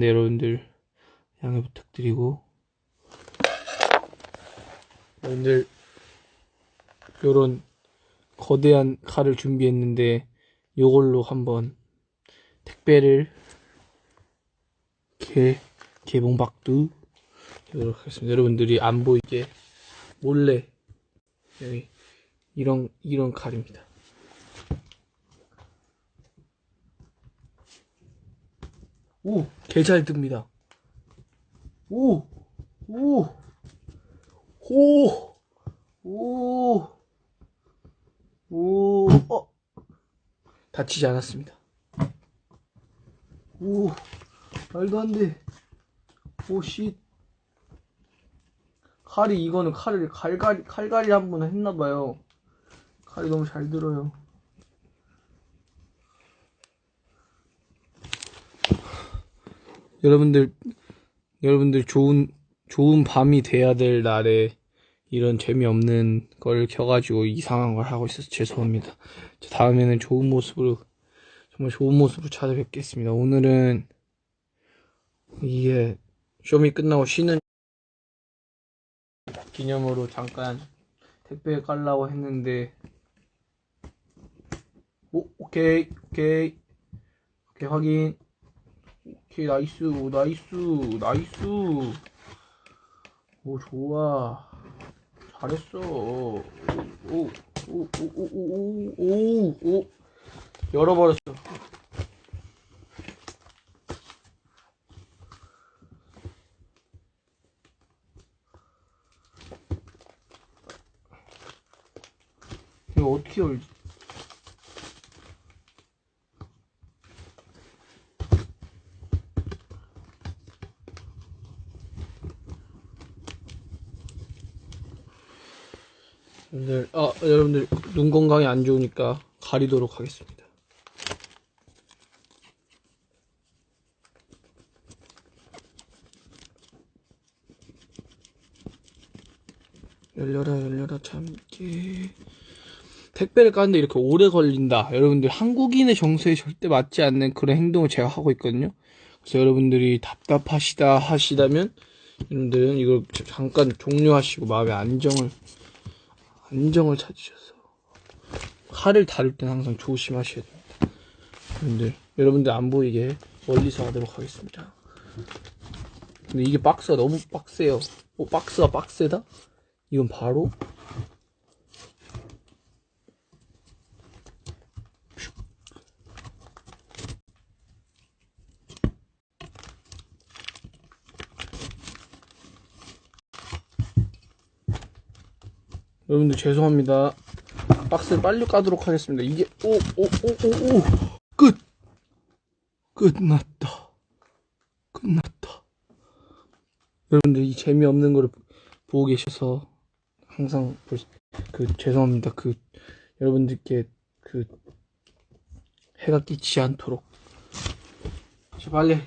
네, 여러분들 양해 부탁드리고 여러분들 요런 거대한 칼을 준비했는데 요걸로 한번 택배를 개 개봉박두 이렇게 하겠습니다. 여러분들이 안 보이게 몰래 여기 이런 이런 칼입니다. 오, 개 잘 듭니다. 오, 오, 오, 오, 오, 어, 다치지 않았습니다. 오, 말도 안 돼. 오, 씨. 칼이, 이거는 칼을, 칼갈이, 칼갈이 한 번 했나봐요. 칼이 너무 잘 들어요. 여러분들, 여러분들 좋은, 좋은 밤이 돼야 될 날에 이런 재미없는 걸 켜가지고 이상한 걸 하고 있어서 죄송합니다. 저 다음에는 좋은 모습으로, 정말 좋은 모습으로 찾아뵙겠습니다. 오늘은 이게 쇼미 끝나고 쉬는 기념으로 잠깐 택배 깔라고 했는데, 오, 오케이, 오케이, 오케이, 확인. 오케이 나이스 나이스 나이스. 오 좋아. 잘했어. 오 오 오 오 오 오오 열어버렸어. 이거 어떻게 열지 여러분들, 아, 여러분들, 눈 건강이 안 좋으니까 가리도록 하겠습니다. 열려라, 열려라, 참깨. 택배를 까는데 이렇게 오래 걸린다. 여러분들, 한국인의 정서에 절대 맞지 않는 그런 행동을 제가 하고 있거든요. 그래서 여러분들이 답답하시다 하시다면, 여러분들은 이걸 잠깐 종료하시고 마음의 안정을 안정을 찾으셔서 칼을 다룰 땐 항상 조심하셔야 됩니다. 여러분들, 여러분들 안 보이게 멀리서 하도록 하겠습니다. 근데 이게 박스가 너무 빡세요. 어, 박스가 빡세다? 이건 바로 여러분들 죄송합니다. 박스를 빨리 까도록 하겠습니다. 이게 오 오 오 오 오끝 끝났다 끝났다. 여러분들 이 재미없는 거를 보고 계셔서 항상 볼- 그 죄송합니다. 그 여러분들께 그 해가 끼치지 않도록 자, 빨리